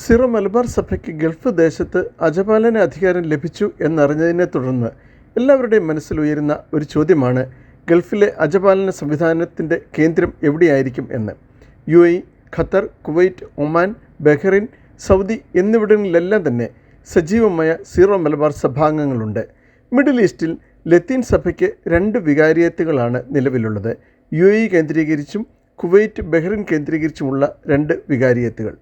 Syro Malabar സഭയ്ക്ക് Gulf ദേശത്ത് അജപാലന അധികാരം ലഭിച്ചു എന്നറിഞ്ഞതിനെ തുടർന്ന് എല്ലാവരുടെയും മനസ്സിൽ ഉയരുന്ന ഒരു ചോദ്യമാണ് ഗൾഫിലെ അജപാലന സംവിധാനത്തിന്റെ കേന്ദ്രം എവിടെയായിരിക്കും എന്ന്. U A Qatar Kuwait Oman Bahrain Saudi എന്നിവിടങ്ങളിലെല്ലാം തന്നെ സജീവമായ സീറോ മലബാർ സഭാംഗങ്ങളുണ്ട്. മിഡിൽ ഈസ്റ്റിൽ ലത്തീൻ സഭയ്ക്ക് രണ്ട് വികാരിയത്തുകളാണ് നിലവിലുള്ളത്. യു എ കേന്ദ്രീകരിച്ചും കുവൈറ്റ് ബഹ്റിൻ കേന്ദ്രീകരിച്ചുമുള്ള രണ്ട് വികാരിയത്തുകൾ.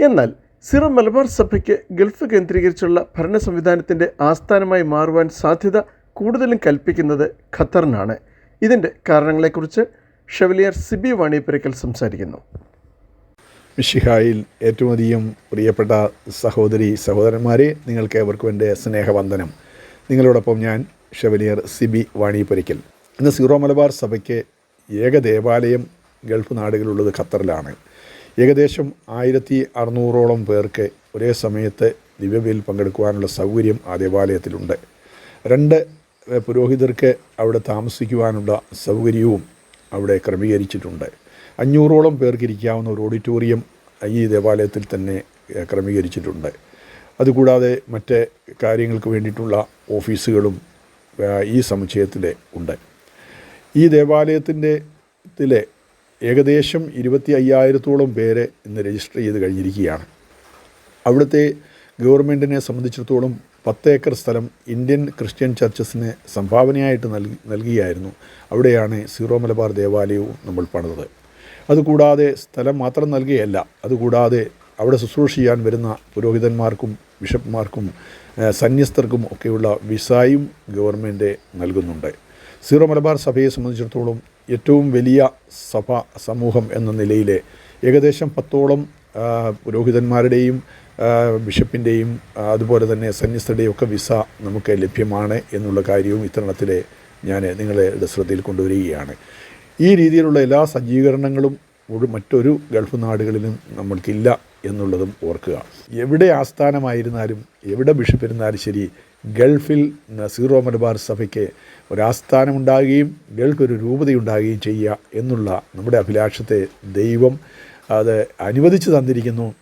എന്നാൽ സിറം മലബാർ സഭയ്ക്ക് ഗൾഫ് കേന്ദ്രീകരിച്ചുള്ള ഭരണ സംവിധാനത്തിന്റെ ആസ്ഥാനമായി മാറുവാൻ സാധ്യത കൂടുതലും കൽപ്പിക്കുന്നത് ഖത്തറിനാണ്. ഇതിന്റെ കാരണങ്ങളെക്കുറിച്ച് ഷെവലിയർ സിബി വാണിയപ്പുരയ്ക്കൽ സംസാരിക്കുന്നു. മിഷിഹായിൽ ഏറ്റവും അധികം പ്രിയപ്പെട്ട സഹോദരി സഹോദരന്മാരെ നിങ്ങൾക്ക് ഏവർക്കും എന്റെ സ്നേഹവന്ദനം. നിങ്ങളോടൊപ്പം ഞാൻ ഷെവലിയർ സിബി വാണിപ്പരിക്കൽ ഇന്ന് സിറോ മലബാർ സഭയ്ക്ക് ഏക ദേവാലയം ഗൾഫ് നാടുകളിലുള്ളത് ഖത്തറിലാണ്. ഏകദേശം ആയിരത്തി അറുന്നൂറോളം പേർക്ക് ഒരേ സമയത്ത് ദിവ്യവേൽ പങ്കെടുക്കുവാനുള്ള സൗകര്യം ആ ദേവാലയത്തിലുണ്ട്. രണ്ട് പുരോഹിതർക്ക് അവിടെ താമസിക്കുവാനുള്ള സൗകര്യവും അവിടെ ക്രമീകരിച്ചിട്ടുണ്ട്. അഞ്ഞൂറോളം പേർക്കിരിക്കാവുന്ന ഒരു ഓഡിറ്റോറിയം ഈ ദേവാലയത്തിൽ തന്നെ ക്രമീകരിച്ചിട്ടുണ്ട്. അതുകൂടാതെ മറ്റ് കാര്യങ്ങൾക്ക് വേണ്ടിയിട്ടുള്ള ഓഫീസുകളും ഈ സമുച്ചയത്തിൽ ഉണ്ട്. ഈ ദേവാലയത്തിന്റെ ത്തിലെ ഏകദേശം ഇരുപത്തി അയ്യായിരത്തോളം പേരെ ഇന്ന് രജിസ്റ്റർ ചെയ്ത് കഴിഞ്ഞിരിക്കുകയാണ്. അവിടുത്തെ ഗവൺമെന്റിനെ സംബന്ധിച്ചിടത്തോളം പത്ത് ഏക്കർ സ്ഥലം ഇന്ത്യൻ ക്രിസ്ത്യൻ ചർച്ചസിന് സംഭാവനയായിട്ട് നൽകി നൽകിയായിരുന്നു. അവിടെയാണ് സീറോ മലബാർ ദേവാലയവും നമ്മൾ പണിതത്. അതുകൂടാതെ സ്ഥലം മാത്രം നൽകിയല്ല അതുകൂടാതെ അവിടെ ശുശ്രൂഷ ചെയ്യാൻ വരുന്ന പുരോഹിതന്മാർക്കും ബിഷപ്പ്മാർക്കും സന്യസ്തർക്കും ഒക്കെയുള്ള വിസായും ഗവൺമെന്റ് നൽകുന്നുണ്ട്. സീറോ മലബാർ സഭയെ സംബന്ധിച്ചിടത്തോളം ഏറ്റവും വലിയ സഭ സമൂഹം എന്ന നിലയിൽ ഏകദേശം പത്തോളം പുരോഹിതന്മാരുടെയും ബിഷപ്പിന്റെയും അതുപോലെ തന്നെ സന്യസ്തരുടെയും ഒക്കെ വിസ നമുക്ക് ലഭ്യമാണ് എന്നുള്ള കാര്യവും ഇത്തരണത്തിൽ ഞാൻ നിങ്ങളുടെ ശ്രദ്ധയിൽ കൊണ്ടുവരികയാണ്. ഈ രീതിയിലുള്ള എല്ലാ സജ്ജീകരണങ്ങളും ഒരു മറ്റൊരു ഗൾഫ് നാടുകളിലും നമ്മൾക്കില്ല എന്നുള്ളതും ഓർക്കുക. എവിടെ ആസ്ഥാനമായിരുന്നാലും എവിടെ ബിഷപ്പ് ഇരുന്നാലും ശരി ഗൾഫിൽ സീറോ മലബാർ സഭയ്ക്ക് ഒരാസ്ഥാനമുണ്ടാകുകയും ഗൾഫ് ഒരു രൂപതയുണ്ടാകുകയും ചെയ്യുക എന്നുള്ള നമ്മുടെ അഭിലാഷത്തെ ദൈവം അത് അനുവദിച്ചു തന്നിരിക്കുന്നു.